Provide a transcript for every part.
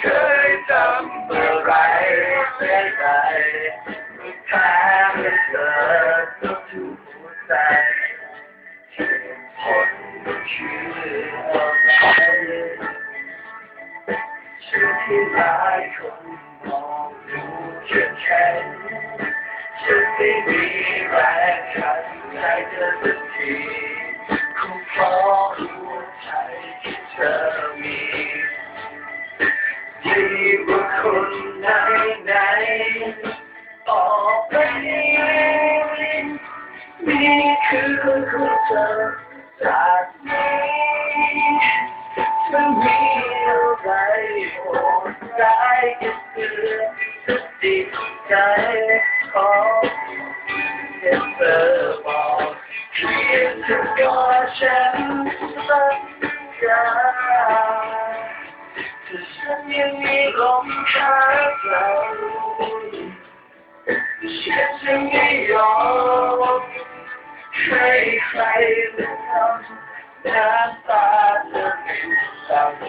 เคยทำอะไรเสียใจแค่ไม่เจอต้องถูกหัวใจเหตุผลคืออะไรฉันที่หลายคนมองดูเฉยแข็งฉันไม่มีแรงขัดใจเธอสักที ดีกว่าคนไหนไหนๆต่อไปนี้นี่คือคนของเธอจากนี้จะมี ยังมีลมหายใจฉันจะไม่ยอมให้ใครมาทำน้ำตาเธอเป็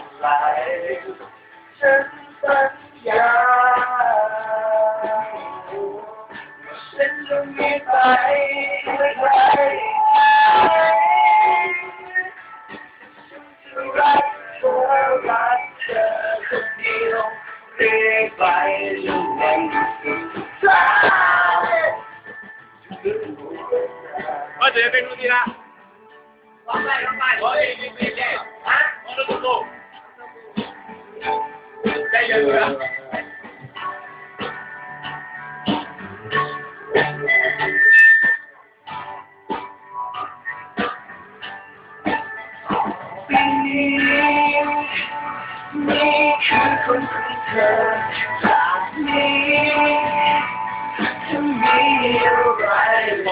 นสลายฉันสัญญาฉันจะไม่ไป รื่อยไปจนวันสุดท้ายก็เดี๋ย คือคนของเธอจากนี้จะมีอะไรโห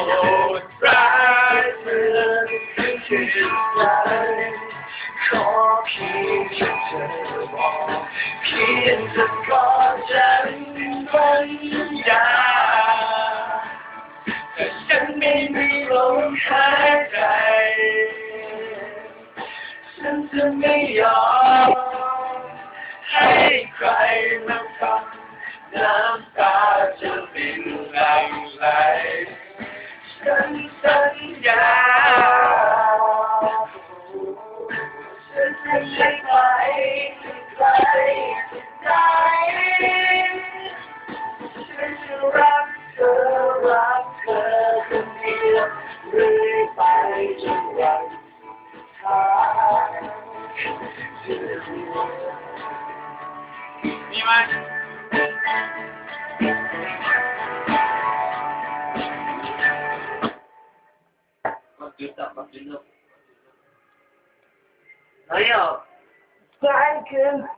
ดร้ายเธอคือจิตใจขอเพียงแค่เธอบอกเพียงเธอก็จะสัญญาแต่ฉันไม่มีลมหายใจฉันจะไม่ยอม ฉันสัญญาฉันจะไม่ไปไกลได้ฉันจะรักเธอรักเธอคนเดียวเรื่อยไปจนวันสุดท้ายเธอรู้มี 哎呀，再见。